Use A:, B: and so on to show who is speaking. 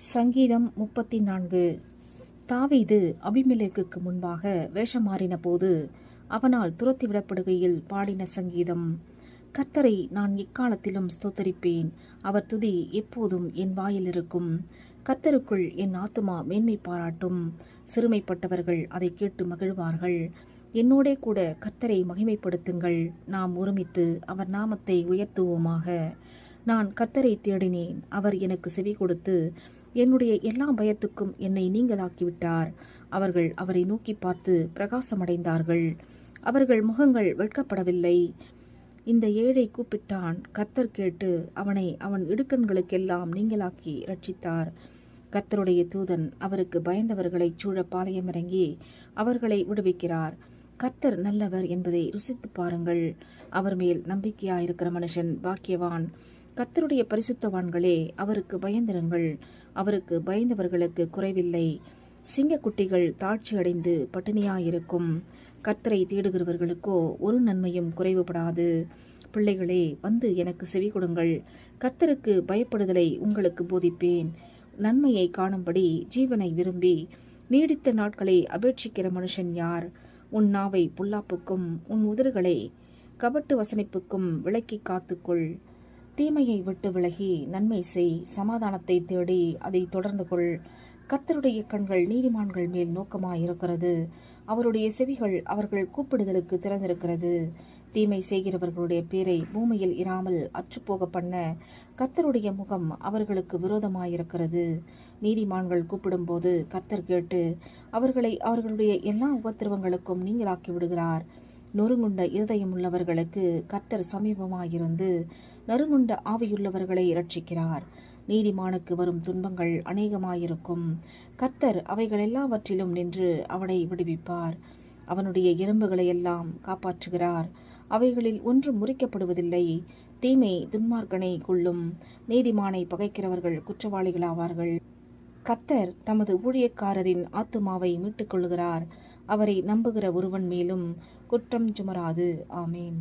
A: சங்கீதம் முப்பத்தி நான்கு தாவீது அபிமிலேக்கு முன்பாக வேஷம் மாறின போது அவனால் துரத்திவிடப்படுகையில் பாடின சங்கீதம் கர்த்தரை நான் எக்காலத்திலும் ஸ்தோத்தரிப்பேன். அவர் துதி எப்போதும் என் வாயில் இருக்கும் கர்த்தருக்குள் என் ஆத்துமா மேன்மை பாராட்டும். சிறுமைப்பட்டவர்கள் அதை கேட்டு மகிழ்வார்கள். என்னோடே கூட கர்த்தரை மகிமைப்படுத்துங்கள். நாம் ஒருமித்து அவர் நாமத்தை உயர்த்துவோமாக. நான் கர்த்தரை தேடினேன். அவர் எனக்கு செவி கொடுத்து என்னுடைய எல்லா பயத்துக்கும் என்னை நீங்களாக்கிவிட்டார். அவர்கள் அவரை நோக்கி பார்த்து பிரகாசமடைந்தார்கள். அவர்கள் முகங்கள் வெட்கப்படவில்லை. இந்த ஏழை கூப்பிட்டான். கத்தர் கேட்டு அவனை அவன் இடுக்கண்களுக்கெல்லாம் நீங்களாக்கி ரட்சித்தார் கத்தருடைய தூதன் அவருக்கு பயந்தவர்களைச் சூழ பாளையமிறங்கி அவர்களை விடுவிக்கிறார். கர்த்தர் நல்லவர் என்பதை ருசித்து பாருங்கள். அவர் மேல் நம்பிக்கையாயிருக்கிற மனுஷன் பாக்கியவான். கர்த்தருடைய பரிசுத்தவான்களே அவருக்கு பயந்திருங்கள். அவருக்கு பயந்தவர்களுக்கு குறைவில்லை. சிங்கக்குட்டிகள் தாழ்ச்சி அடைந்து பட்டினியாயிருக்கும். கர்த்தரை தேடுகிறவர்களுக்கோ ஒரு நன்மையும் குறைவுபடாது. பிள்ளைகளே வந்து எனக்கு செவி கொடுங்கள். கர்த்தருக்கு பயப்படுதலை உங்களுக்கு போதிப்பேன். நன்மையை காணும்படி ஜீவனை விரும்பி நீடித்த நாட்களை அபேட்சிக்கிற மனுஷன் யார்? உன் நாவை புல்லாப்புக்கும் உன் உதறுகளை கபட்டு வசனிப்புக்கும் விலக்கி காத்துக்கொள். தீமையை விட்டு விலகி நன்மை செய் சமாதானத்தை தேடி அதை தொடர்ந்து கொள். கர்த்தருடைய கண்கள் நீதிமான்கள் மேல் நோக்கமாயிருக்கிறது. அவருடைய செவிகள் அவர்கள் கூப்பிடுதலுக்கு திறந்திருக்கிறது. தீமை செய்கிறவர்களுடைய பேரை பூமியில் இராமல் அற்றுப்போக பண்ண கத்தருடைய முகம் அவர்களுக்கு விரோதமாயிருக்கிறது. நீதிமான்கள் கூப்பிடும்போது கத்தர் கேட்டு அவர்களை அவர்களுடைய எல்லா உபத்திரவங்களுக்கும் நீங்களாக்கி விடுகிறார். நொறுங்குண்ட இருதயம் உள்ளவர்களுக்கு கத்தர் சமீபமாயிருந்து நறுங்குண்ட ஆவியுள்ளவர்களை இரட்சிக்கிறார். நீதிமானுக்கு வரும் துன்பங்கள் அநேகமாயிருக்கும். கத்தர் அவைகள் எல்லாவற்றிலும் நின்று அவனை விடுவிப்பார். அவனுடைய எறும்புகளை எல்லாம் காப்பாற்றுகிறார். அவைகளில் ஒன்றும் முறிக்கப்படுவதில்லை. தீமை துன்மார்க்கனை கொள்ளும் நீதிமானை பகைக்கிறவர்கள் குற்றவாளிகளாவார்கள். கத்தர் தமது ஊழியக்காரரின் ஆத்துமாவை மீட்டுக் கொள்கிறார் அவரை நம்புகிற ஒருவன் மேலும் குற்றம் சுமராது. ஆமேன்.